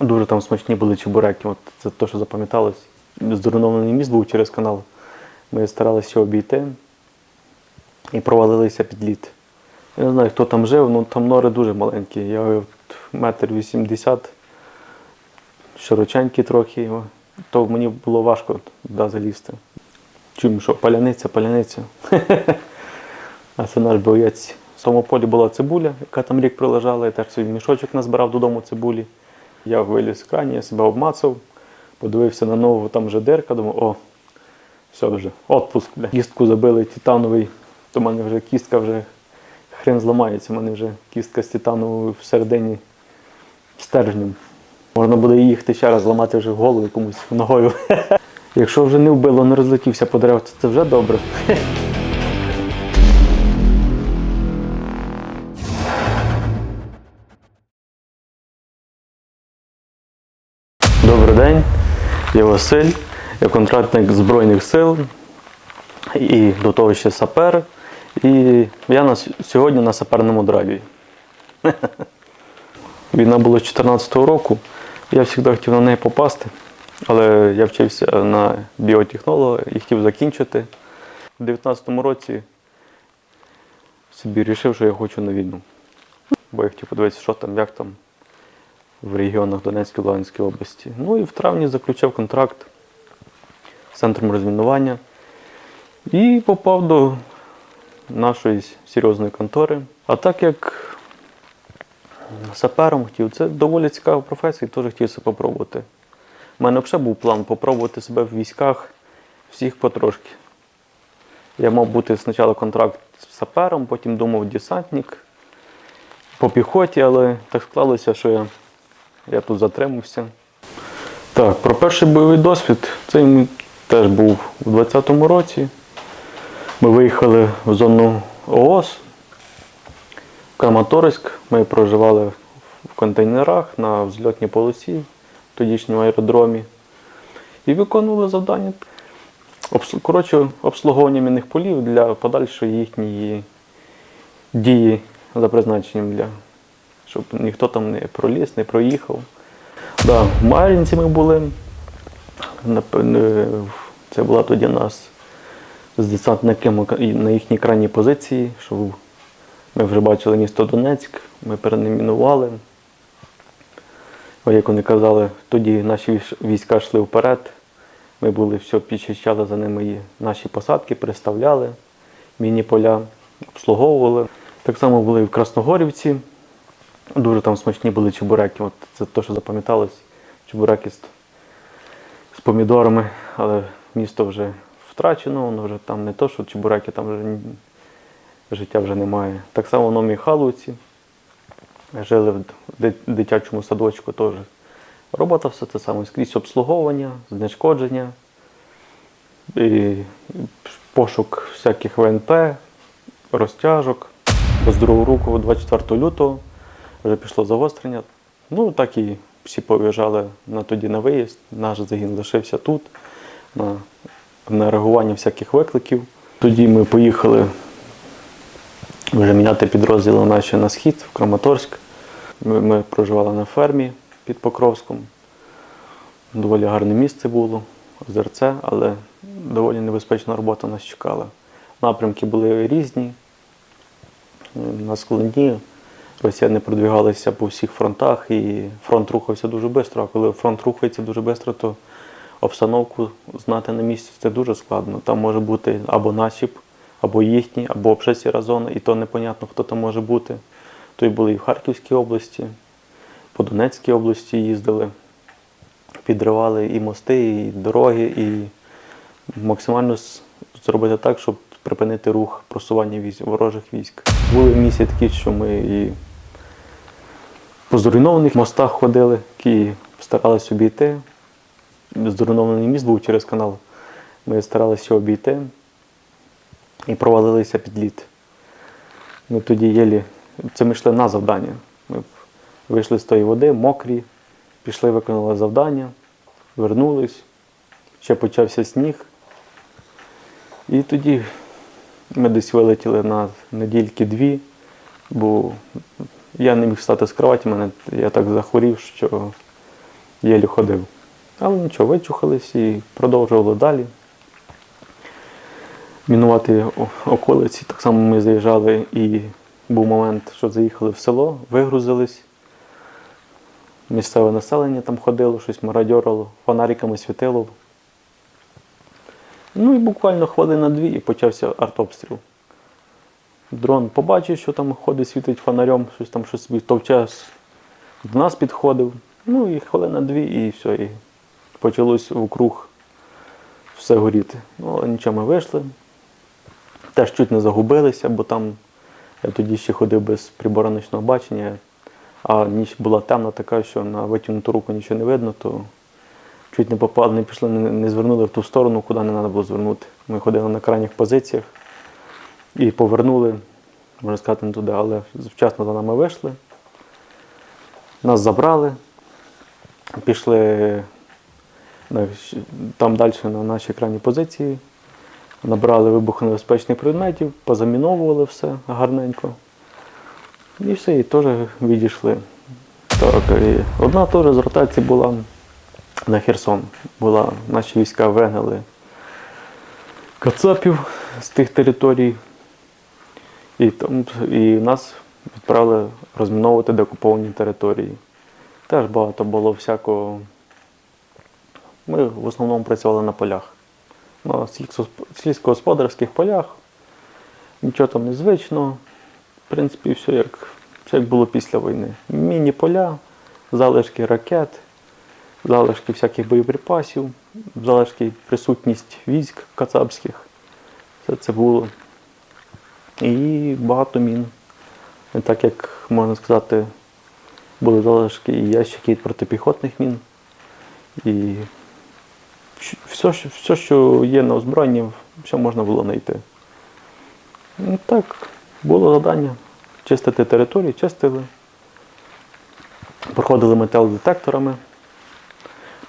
Дуже там смачні були чебуреки. От це те, що запам'яталось. Зруйнований міст був через канал. Ми старалися обійти і провалилися під лід. Я не знаю, хто там жив, ну там нори дуже маленькі. Я метр вісімдесят, широченький трохи, то мені було важко туди залізти. Чуємо, що паляниця, паляниця. А це наш боєць. В тому полі була цибуля, яка там рік пролежала, я теж собі мішочок назбирав додому цибулі. Я виліз з крані, я себе обмацав, подивився на нову, там вже дирка, думаю, о, все вже, отпуск. Бля. Кістку забили титановий, то в мене вже кістка вже хрен зламається, в мене вже кістка з титановою всередині стержнем. Можна буде їхати ще раз зламати вже голову комусь ногою. Якщо вже не вбило, не розлетівся по дереву, це вже добре. день, я Василь, я контрактник Збройних сил і до того ще сапер. І я на, сьогодні на саперному драйві. Війна була з 2014 року. Я завжди хотів на неї попасти, але я вчився на біотехнолога і хотів закінчити. У 2019 році собі вирішив, що я хочу на війну. Бо я хотів подивитися, що там, як там в регіонах Донецької Луганської області. Ну і в травні заключив контракт з центром розмінування і попав до нашої серйозної контори. А так як сапером хотів, це доволі цікава професія, теж хотів себе попробувати. У мене взагалі був план попробувати себе в військах всіх потрошки. Я мав бути спочатку контракт з сапером, потім думав десантник по піхоті, але так склалося, що я, я тут затримався. Так, про перший бойовий досвід. Це теж був у 20-му році. Ми виїхали в зону ООС. В Краматорськ. Ми проживали в контейнерах на взльотній полосі, в тодішньому аеродромі. І виконували завдання. Коротше, обслуговування мінних полів для подальшої їхньої дії за призначенням для щоб ніхто там не проліз, не проїхав. Да, Мар'їнці ми були. Це була тоді нас з десантниками на їхній крайній позиції, що ми вже бачили місто Донецьк, ми перенамінували. Як вони казали, тоді наші війська йшли вперед. Ми були все, підчищали за ними наші посадки, переставляли міні-поля, обслуговували. Так само були і в Красногорівці. Дуже там смачні були чебуреки. От це те, що запам'яталось. Чебуреки з, з помідорами, але місто вже втрачено, воно вже там не то, що чебуреки, там вже життя вже немає. Так само в Новій Халуці. Жили в дитячому садочку теж. Робота все те саме, скрізь обслуговування, знешкодження, і пошук всяких ВНП, розтяжок. З другого року, 24 лютого, вже пішло загострення. Ну, так і всі пов'їжджали на тоді на виїзд. Наш загін лишився тут, на, на реагування всяких викликів. Тоді ми поїхали вже міняти підрозділи наші на схід, в Краматорськ. Ми, ми проживали на фермі під Покровськом. Доволі гарне місце було, озерце, але доволі небезпечна робота нас чекала. Напрямки були різні, на складні. Росіяни продвігалися по всіх фронтах і фронт рухався дуже швидко. А коли фронт рухається дуже швидко, то обстановку знати на місці це дуже складно. Там може бути або наші, або їхні, або сіра зона, і то непонятно, хто там може бути. То й були і в Харківській області, по Донецькій області їздили, підривали і мости, і дороги, і максимально зробити так, щоб припинити рух просування військ, ворожих військ. Були місії такі, що ми і по зруйнованих мостах ходили, які старалися обійти. Зруйнований міст був через канал. Ми старалися обійти і провалилися під лід. Ми тоді єлі, це ми йшли на завдання. Ми вийшли з тої води, мокрі, пішли, виконали завдання, вернулись, ще почався сніг. І тоді ми десь вилетіли на недільки дві, бо я не міг встати з кроваті, мене, я так захворів, що єлі ходив. Але нічого, вичухались і продовжували далі. Мінувати околиці. Так само ми заїжджали і був момент, що заїхали в село, вигрузились. Місцеве населення там ходило, щось мародьорило, фонариками світило. Ну і буквально хвилина дві і почався артобстріл. Дрон побачив, що там ходить, світить фонарем, щось там щось собі товче, до нас підходив. Ну і хвилина дві, і все. І почалось вокруг все горіти. Ну, нічого ми вийшли. Теж чуть не загубилися, бо там я тоді ще ходив без прибора ночного бачення, а ніч була темна така, що на витягнуту руку нічого не видно, то чуть не попали, не пішли, не звернули в ту сторону, куди не треба було звернути. Ми ходили на крайніх позиціях і повернули, можна сказати, не туди, але вчасно за нами вийшли. Нас забрали, пішли там далі на наші крайні позиції, набрали вибухонебезпечних предметів, позаміновували все гарненько. І все, і теж відійшли. Так, і одна теж з ротацій була на Херсон. Була, наші війська вигнали кацапів з тих територій. І, там, і нас відправили розміновувати деокуповані території. Теж багато було всякого. Ми в основному працювали на полях. На сільськогосподарських полях. Нічого там незвичного. В принципі, все як, все як було після війни. Міні-поля, залишки ракет, залишки всяких боєприпасів, залишки присутність військ кацапських. Все це було. І багато мін. І так як можна сказати, були залишки і ящики від протипіхотних мін. І все, все, що є на озброєнні, все можна було знайти. Ну, так, було завдання чистити територію, чистили. Проходили металодетекторами.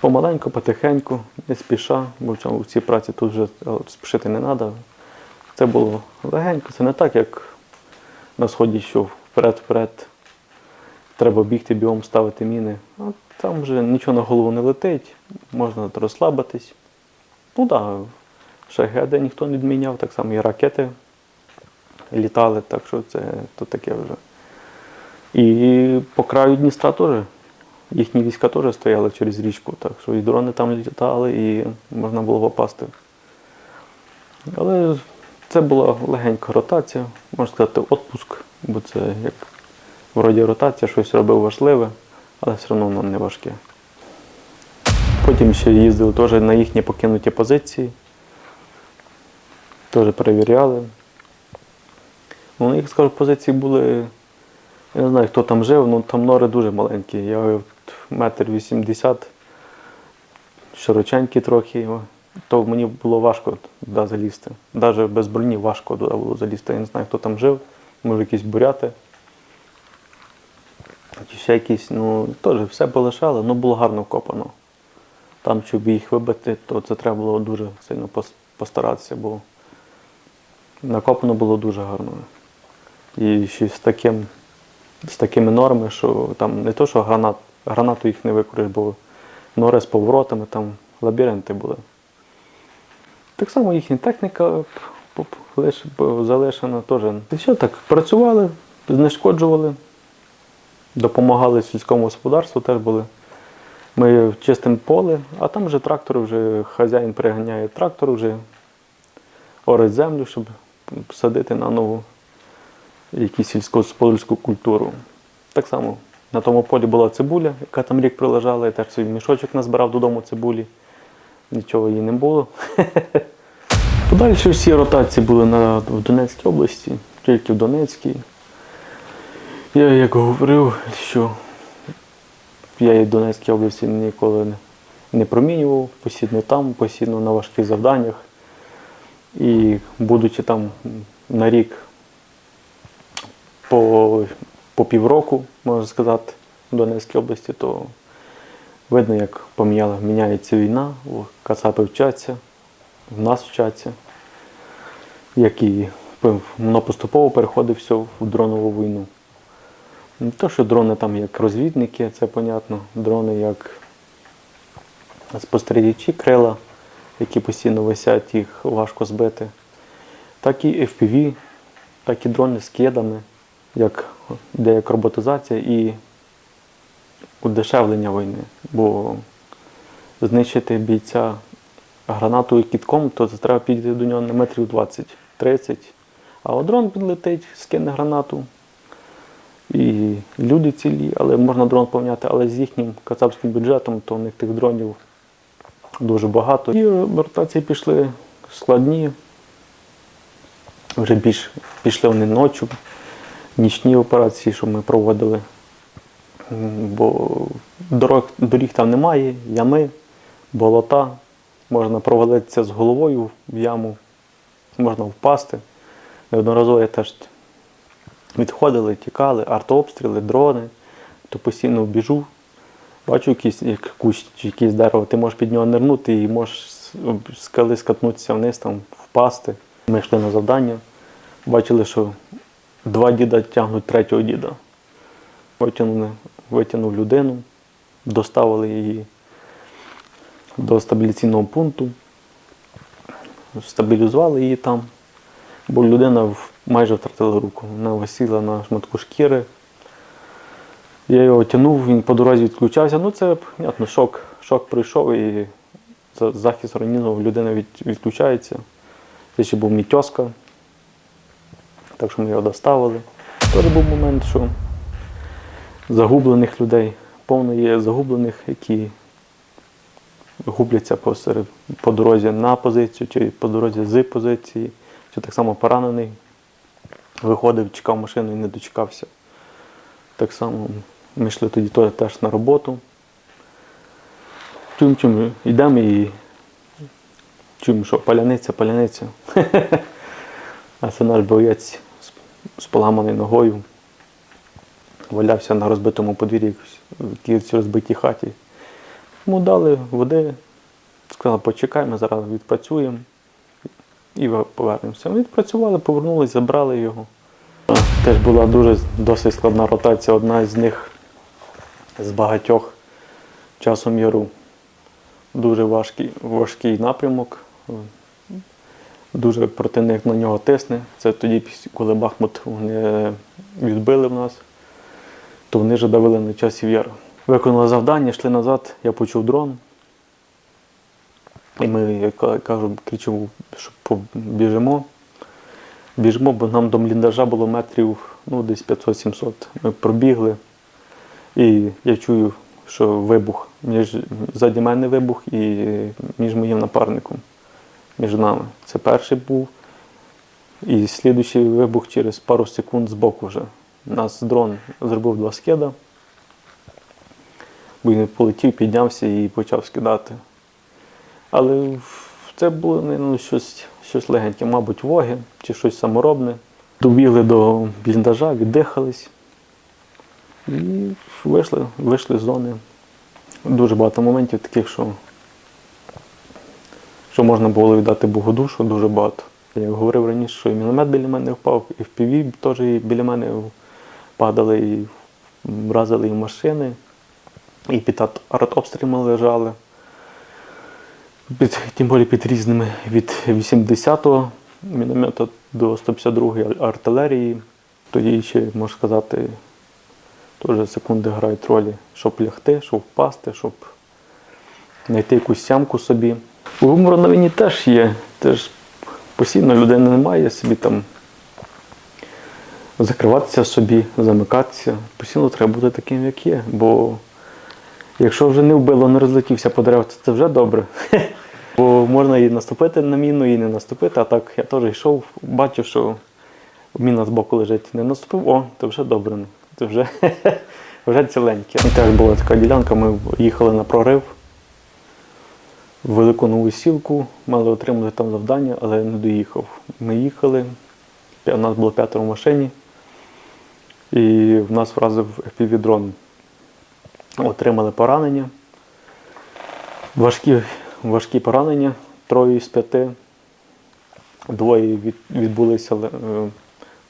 Помаленьку, потихеньку, не спіша, бо в цьому в цій праці тут вже е, спішити не треба. Це було легенько, це не так, як на сході, що вперед-вперед треба бігти бігом ставити міни. А там вже нічого на голову не летить, можна розслабитись. Ну так, да, ШГД ніхто не відміняв, так само і ракети літали, так що це то таке вже. І по краю Дністра теж. Їхні війська теж стояли через річку, так що і дрони там літали, і можна було попасти. Але це була легенька ротація, можна сказати, відпуск, бо це як вроді ротація, щось робив важливе, але все одно воно не важке. Потім ще їздили теж на їхні покинуті позиції, теж перевіряли. Ну, на скажу, позиції були, я не знаю, хто там жив, ну там нори дуже маленькі. Я метр вісімдесят, широченький трохи, о, то мені було важко туди залізти. Навіть без броні важко туди було залізти. Я не знаю, хто там жив, може якісь буряти. Чи ще якісь, ну теж все полишали, ну було гарно вкопано. Там, щоб їх вибити, то це треба було дуже сильно постаратися, бо накопано було дуже гарно. І ще з таким, з такими нормами, що там не то, що гранат, гранату їх не викориш, бо нори з поворотами, там лабіринти були. Так само їхня техніка залишена теж. І все так, працювали, знешкоджували, допомагали сільському господарству теж були. Ми чистимо поле, а там вже трактор, вже хазяїн приганяє трактор, вже орить землю, щоб садити на нову якусь сільськогосподарську культуру. Так само на тому полі була цибуля, яка там рік прилежала, я теж свій мішочок назбирав додому цибулі. Нічого їй не було. Подальші всі ротації були на, в Донецькій області, тільки в Донецькій. Я як говорив, що я і в Донецькій області ніколи не, не промінював, постійно там, постійно на важких завданнях. І будучи там на рік по, по півроку, можна сказати, в Донецькій області, то видно, як поміняла, міняється війна, кацапи вчаться, в нас вчаться, як і воно поступово переходить все в дронову війну. Не то, що дрони там як розвідники, це понятно, дрони як спостерігачі крила, які постійно висять, їх важко збити. Так і FPV, так і дрони з кедами, як, де як роботизація і удешевлення війни. Бо знищити бійця гранатою кітком, то це треба підійти до нього на метрів 20-30. А дрон підлетить, скине гранату. І люди цілі, але можна дрон поміняти, але з їхнім кацапським бюджетом, то у них тих дронів дуже багато. І ротації пішли складні. Вже більш пішли вони ночі, нічні операції, що ми проводили. Бо дорог, доріг там немає, ями, болота. Можна провалитися з головою в яму, можна впасти. Неодноразово я теж відходили, тікали, артобстріли, дрони, то постійно біжу. Бачу якийсь як кущ чи якесь дерево, ти можеш під нього нирнути і можеш скали скатнутися вниз, там, впасти. Ми йшли на завдання, бачили, що два діда тягнуть третього діда. Витягнули, витягнув людину, доставили її до стабіляційного пункту, стабілізували її там, бо людина майже втратила руку. Вона висіла на шматку шкіри. Я його тягнув, він по дорозі відключався. Ну це понятно, шок, шок пройшов і захист організму людина від, відключається. Це ще був мій тьоска, так що ми його доставили. Теж був момент, що загублених людей, повно є загублених, які губляться посеред, по дорозі на позицію, чи по дорозі з позиції, чи так само поранений. Виходив, чекав машину і не дочекався. Так само ми йшли тоді теж- на роботу. Чуємо, йдемо і чуємо, що паляниця, паляниця. А це наш боєць з поламаною ногою. Валявся на розбитому подвір'ї в розбитій хаті. Йому дали води, сказали, почекай, ми зараз відпрацюємо і повернемося. Ми відпрацювали, повернулися, забрали його. Теж була дуже досить складна ротація, одна з них з багатьох часом яру. Дуже важкий, важкий напрямок. Дуже противник на нього тисне. Це тоді, коли Бахмут вони відбили в нас, то вони вже давили на часів яру. Виконали завдання, йшли назад, я почув дрон. І ми, як кажу, кричимо, що побіжимо. Біжимо, бо нам до бліндажа було метрів ну, десь 500-700. Ми пробігли. І я чую, що вибух. Між, ззаді мене вибух і між моїм напарником. Між нами. Це перший був. І слідуючий вибух через пару секунд збоку вже. У нас дрон зробив два скида. Бо він полетів, піднявся і почав скидати. Але це було ну, щось, щось легеньке, мабуть, воги чи щось саморобне. Добігли до бліндажа, віддихались і вийшли, вийшли з зони. Дуже багато моментів таких, що, що можна було віддати Богу душу, дуже багато. Я говорив раніше, що і міномет біля мене впав, і в піві теж біля мене падали, і вразили і машини, і під артобстрілами лежали під, тим більше під різними від 80-го міномета до 152-ї артилерії. Тоді ще, можна сказати, теж секунди грають ролі, щоб лягти, щоб впасти, щоб знайти якусь сямку собі. У гумору на війні теж є. Теж постійно людини немає собі там закриватися собі, замикатися. Постійно треба бути таким, як є. Бо Якщо вже не вбило, не розлетівся по дереву, то це вже добре. Бо можна і наступити на міну, і не наступити. А так я теж йшов, бачив, що міна боку лежить. Не наступив, о, то вже добре. Це вже, вже ціленьке. Теж була така ділянка, ми їхали на прорив в велику нову сілку, мали отримати там завдання, але не доїхав. Ми їхали, у нас було п'ятеро в машині, і в нас вразив FPV-дрон отримали поранення. Важкі, важкі поранення, троє з п'яти. Двоє від, відбулися, е,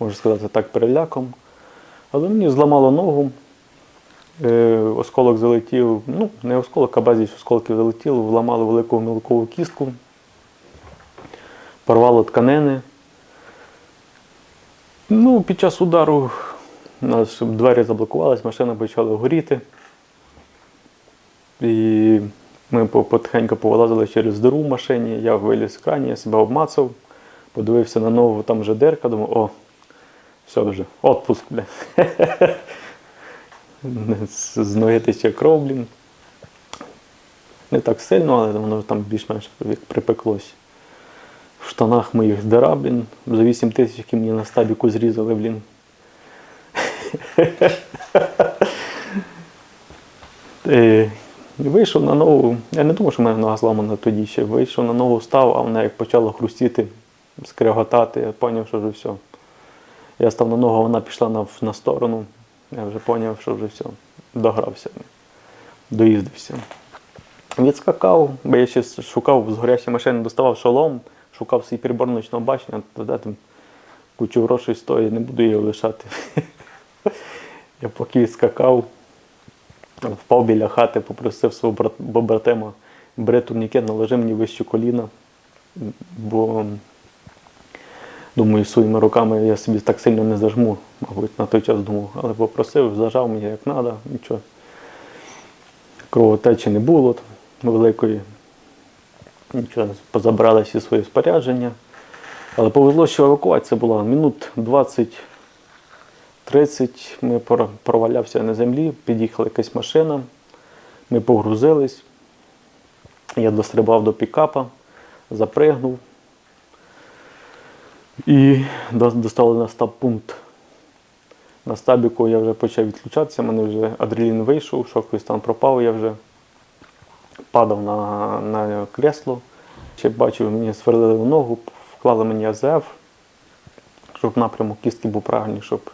можна сказати так, переляком. Але мені зламало ногу. Е, осколок залетів, ну, не осколок, а безліч осколків залетіло, вламало велику мілкову кістку, порвало тканини. Ну, під час удару нас двері заблокувались, машина почала горіти. І ми потихеньку повилазили через диру в машині, я виліз з крані, я себе обмацав, подивився на ногу, там вже дирка, думав, о, все вже, отпуск, бля. З ноги тече кров, блін. Не так сильно, але воно там більш-менш припеклось. В штанах моїх дира, блін, за 8 тисяч, які мені на стабіку зрізали, блін. Е, Вийшов на ногу. Я не думав, що в мене нога зламана тоді ще. Вийшов на ногу, став, а вона як почала хрустіти, скриготати, я зрозумів, що вже все. Я став на ногу, вона пішла на, на сторону. Я вже зрозумів, що вже все, догрався, доїздився. Відскакав, бо я ще шукав з горячої машини, доставав шолом, шукав свій прибор ночного бачення, кучу грошей стоїть, не буду її лишати. Я поки відскакав, впав біля хати, попросив свого брат- побратима, бери турнікет, наложи мені вище коліна, бо думаю, своїми руками я собі так сильно не зажму, мабуть, на той час думав, але попросив, зажав мені як треба, нічого. Кровотечі не було великої. Нічого, позабрали всі свої спорядження. Але повезло, що евакуація була минут 20 30 ми провалявся на землі, під'їхала якась машина, ми погрузились. Я дострибав до пікапа, запригнув і до- доставили на стаб-пункт. На стабіку я вже почав відключатися, в мене вже адреналін вийшов, шоковий стан пропав, я вже падав на, на кресло. Ще бачив, мені сверлили в ногу, вклали мені АЗФ, щоб напрямок кістки був правильний, щоб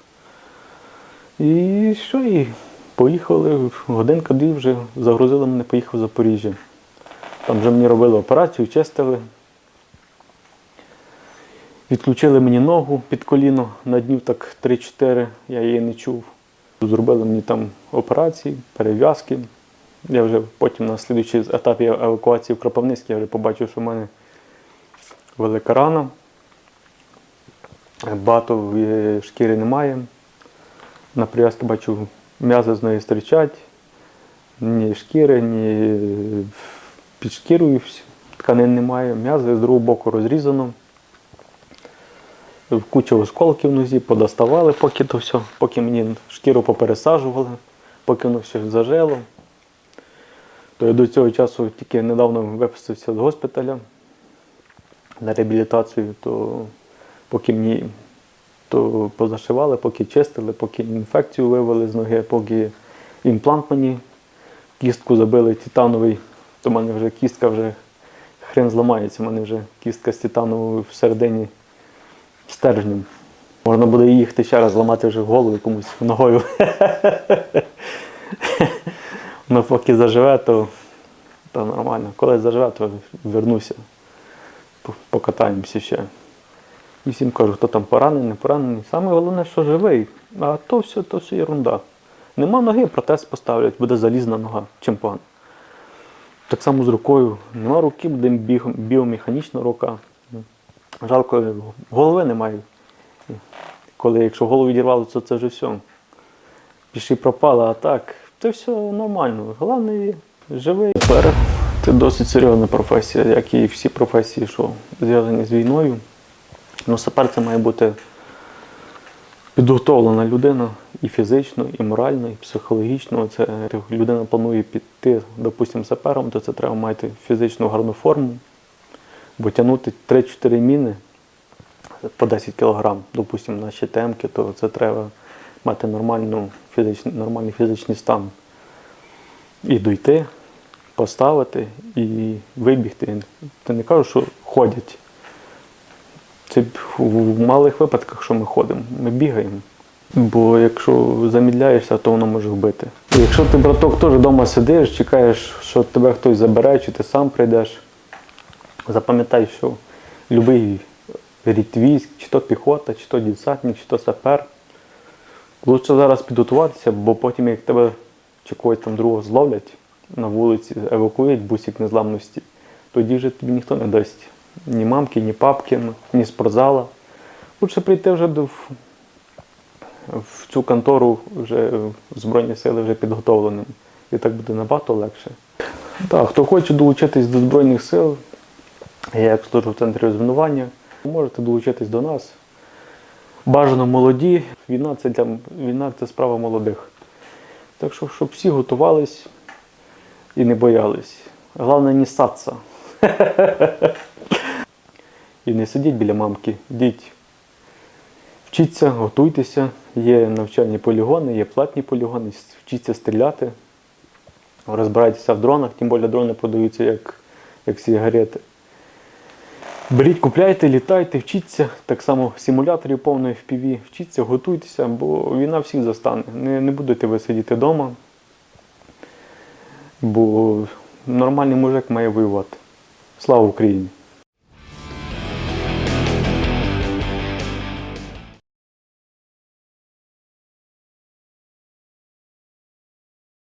і що, і поїхали, годинка дві вже загрузили мене, поїхав в Запоріжжя. Там вже мені робили операцію, чистили. Відключили мені ногу під коліно на днів так 3-4, я її не чув. Зробили мені там операції, перев'язки. Я вже потім на слідуючий етапі евакуації в Кропивницький я вже побачив, що в мене велика рана. Багато е, шкіри немає. На прив'язки бачу, м'язи з неї стирчать, ні шкіри, ні під шкірою тканин немає. М'язи з другого боку розрізано. Куча осколків в нозі, подоставали, поки то все, поки мені шкіру попересаджували, поки воно все зажило. То я до цього часу тільки недавно випустився з госпіталя на реабілітацію, то поки мені то позашивали, поки чистили, поки інфекцію вивели з ноги, поки імплант мені кістку забили титановий, то в мене вже кістка вже хрен зламається, в мене вже кістка з титановою всередині стержнем. Можна буде їхати ще раз зламати вже голову комусь ногою. Ну, поки заживе, то, то нормально. Коли заживе, то вернуся. Покатаємося ще. І всім кажу, хто там поранений, не поранений. Саме головне, що живий. А то все, то все ерунда. Нема ноги, протез поставлять, буде залізна нога. Чим погано. Так само з рукою. Нема руки, буде біомеханічна рука. Жалко, голови немає. Коли якщо голову відірвало, то це вже все. Піші пропало, а так, це все нормально. Головне, живий. Тепер це досить серйозна професія, як і всі професії, що зв'язані з війною. Ну, сапер це має бути підготовлена людина і фізично, і морально, і психологічно. Це людина планує піти, допустимо, сапером, то це треба мати фізичну гарну форму, бо тягнути 3-4 міни по 10 кг, допустимо, на щитемки, то це треба мати нормальну фізичну, нормальний фізичний стан. І дойти, поставити і вибігти. Ти не кажу, що ходять. Це в малих випадках, що ми ходимо, ми бігаємо. Бо якщо замідляєшся, то воно може вбити. Якщо ти, браток, теж вдома сидиш, чекаєш, що тебе хтось забере, чи ти сам прийдеш, запам'ятай, що будь-який рід військ, чи то піхота, чи то десантник, чи то сапер. Лучше зараз підготуватися, бо потім, як тебе чи когось там другого зловлять на вулиці, евакуюють бусик незламності, тоді вже тобі ніхто не дасть ні мамки, ні папки, ні спортзала. Лучше прийти вже в, в цю контору вже Збройні сили вже підготовленим. І так буде набагато легше. Так, хто хоче долучитись до Збройних сил, я як служу в центрі розмінування, можете долучитись до нас. Бажано молоді. Війна це для війна це справа молодих. Так що, щоб всі готувались і не боялись. Головне не ссаться. І не сидіть біля мамки, йдіть. Вчіться, готуйтеся, є навчальні полігони, є платні полігони, вчіться стріляти, розбирайтеся в дронах, тим більше дрони продаються як, як сигарети. Беріть, купляйте, літайте, вчіться. Так само симуляторів повної FPV, вчіться, готуйтеся, бо війна всіх застане. Не, не будете ви сидіти вдома, бо нормальний мужик має воювати. Слава Україні!